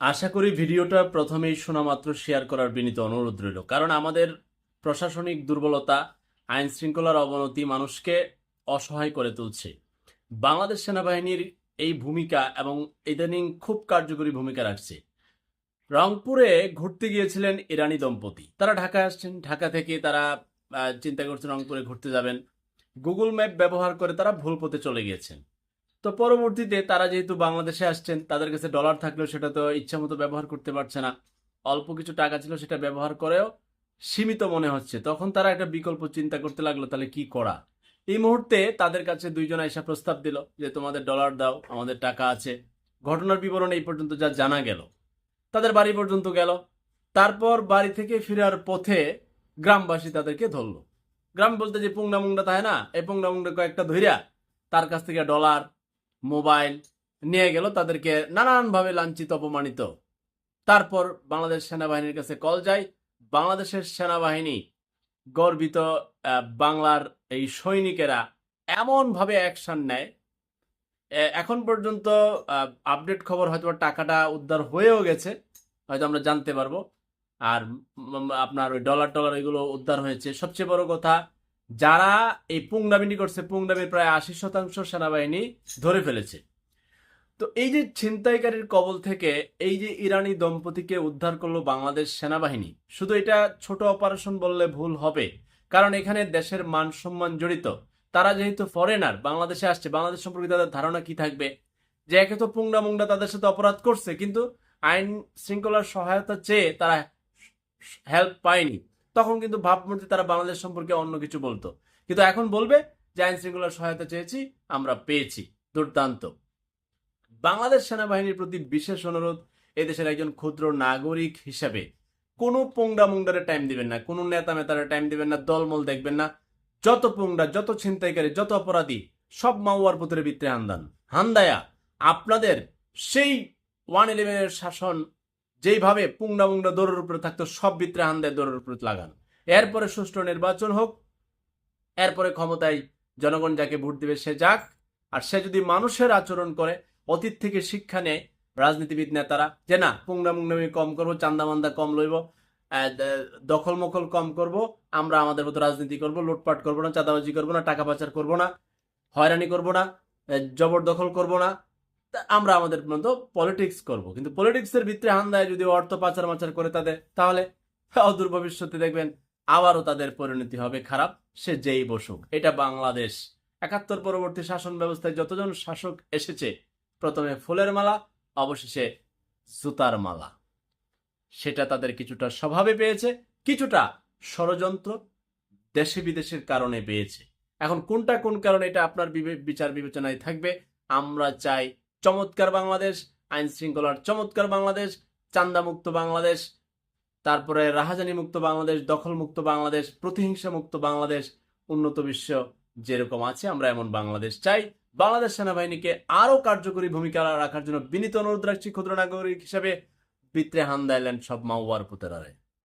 আশা করি ভিডিওটা প্রথমেই শোনা মাত্র শেয়ার করার বিনীত অনুরোধ রইল। কারণ আমাদের প্রশাসনিক দুর্বলতা আইন শৃঙ্খলার অবনতি মানুষকে অসহায় করে তুলছে। বাংলাদেশ সেনাবাহিনীর এই ভূমিকা এবং ইদানিং খুব কার্যকরী ভূমিকা রাখছে। রংপুরে ঘুরতে গিয়েছিলেন ইরানি দম্পতি। তারা ঢাকায় আসছেন। ঢাকা থেকে তারা চিন্তা করছেন রংপুরে ঘুরতে যাবেন। গুগল ম্যাপ ব্যবহার করে তারা ভুল পথে চলে গিয়েছেন। তো পরবর্তীতে তারা যেহেতু বাংলাদেশে আসছেন, তাদের কাছে ডলার থাকলেও সেটা তো ইচ্ছা মতো ব্যবহার করতে পারছে না। অল্প কিছু টাকা ছিল সেটা ব্যবহার করেও সীমিত মনে হচ্ছে। তখন তারা একটা বিকল্প চিন্তা করতে লাগল, তাহলে কি করা? এই মুহূর্তে তাদের কাছে দুইজন এসে প্রস্তাব দিল যে, তোমাদের ডলার দাও, আমাদের টাকা আছে। ঘটনার বিবরণ এই পর্যন্ত যা জানা গেল। তাদের বাড়ি পর্যন্ত গেল। তারপর বাড়ি থেকে ফেরার পথে গ্রামবাসী তাদেরকে ধরলো। গ্রাম বলতে যে পুংনা মুংডা তাই না? এই পুংনা মুংডা কয়েকটা ধইরা তার কাছ থেকে ডলার মোবাইল নিয়ে গেল, তাদেরকে নানানভাবে লাঞ্ছিত, অপমানিত। তারপর বাংলাদেশ সেনাবাহিনীর কাছে কল যায়। বাংলাদেশের সেনাবাহিনী গর্বিত বাংলার এই সৈনিকেরা এমনভাবে অ্যাকশন নেয়। এখন পর্যন্ত আপডেট খবর হয়তো টাকাটা উদ্ধার হয়েও গেছে, হয়তো আমরা জানতে পারব। আর আপনার ওই ডলার টলার এগুলো উদ্ধার হয়েছে। সবচেয়ে বড় কথা যারা এই পুংদামিনী করছে পুংদামির প্রায় আশি শতাংশ সেনাবাহিনী ধরে ফেলেছে। তো এই যে ছিনতাইকারীর কবল থেকে এই যে ইরানি দম্পতিকে উদ্ধার করল বাংলাদেশ সেনাবাহিনী, শুধু এটা ছোট অপারেশন বললে ভুল হবে, কারণ এখানে দেশের মান সম্মান জড়িত। তারা যেহেতু ফরেনার বাংলাদেশে আসছে, বাংলাদেশ সম্পর্কে তাদের ধারণা কি থাকবে? যে একে তো পুংডা মুংডা তাদের সাথে অপরাধ করছে, কিন্তু আইন শৃঙ্খলার সহায়তা চেয়ে তারা হেল্প পায়নি। তখন কিন্তু ভাবমূর্তি তারা বাংলাদেশ সম্পর্কে অন্য কিছু বলতো। কিন্তু এখন বলবে যে আইন শৃঙ্খলার সহায়তা চেয়েছি, আমরা পেয়েছি। দুর্দান্ত। বাংলাদেশ সেনাবাহিনীর প্রতি বিশেষ অনুরোধ এদেশের একজন ক্ষুদ্র নাগরিক হিসাবে। কোনো পোংডা মুংডারে টাইম দিবেন না, কোনো নেতা মেতারে টাইম দিবেন না, দলমল দেখবেন না। যত পোংডা, যত ছিনতাইকারী, যত অপরাধী, সব মাওয়ার পুত্রের ভিতরে হান্দান হান্দায়া আপনাদের সেই ওয়ান ইলেভেনের শাসন যেইভাবে পুংনা মুংডা দৌড়ের উপরে থাকতো, সব ভিতরে হান্দায় দৌড়ের উপরে লাগান। এরপরে সুষ্ঠু নির্বাচন হোক, এরপরে ক্ষমতায় জনগণ যাকে ভোট দেবে সে যাক, আর সে যদি মানুষের আচরণ করে, অতীত থেকে শিক্ষা নেয়, রাজনীতিবিদ নেতারা, যে না পুংডা মুংডামি কম করব, চান্দা মান্দা কম লইব দখল মখল কম করব, আমরা আমাদের মতো রাজনীতি করব, লুটপাট করব না, চাঁদাবাজি করব না, টাকা পাচার করব না, হয়রানি করব না জবরদখল করব না আমরা আমাদের মতো পলিটিক্স করব। কিন্তু পলিটিক্সের ভিতরে হান্দায় যদি অর্থ পাচার মাচার করে তাদের, তাহলে অদূর ভবিষ্যতে দেখবেন আবারও তাদের পরিণতি হবে খারাপ, সে যেই বসুক। এটা বাংলাদেশ। একাত্তর পরবর্তী শাসন ব্যবস্থায় যতজন শাসক এসেছে, প্রথমে ফুলের মালা, অবশেষে জুতার মালা। সেটা তাদের কিছুটা স্বভাবে পেয়েছে, কিছুটা ষড়যন্ত্র দেশে বিদেশের কারণে পেয়েছে। এখন কোনটা কোন কারণে এটা আপনার বিচার বিবেচনায় থাকবে, আমরা চাই চমৎকার বাংলাদেশ, আইন শৃঙ্খলার চমৎকার বাংলাদেশ চান্দামুক্ত বাংলাদেশ, তারপরে রাহাজানি মুক্ত বাংলাদেশ দখল মুক্ত বাংলাদেশ প্রতিহিংসা মুক্ত বাংলাদেশ, উন্নত বিশ্ব যেরকম আছে, আমরা এমন বাংলাদেশ চাই। বাংলাদেশ সেনাবাহিনীকে আরও কার্যকরী ভূমিকা রাখার জন্য বিনীত অনুরোধ রাখছি ক্ষুদ্র নাগরিক হিসেবে। বিত্রে হান দাইলেন সব মাওয়ার পুতেরারে।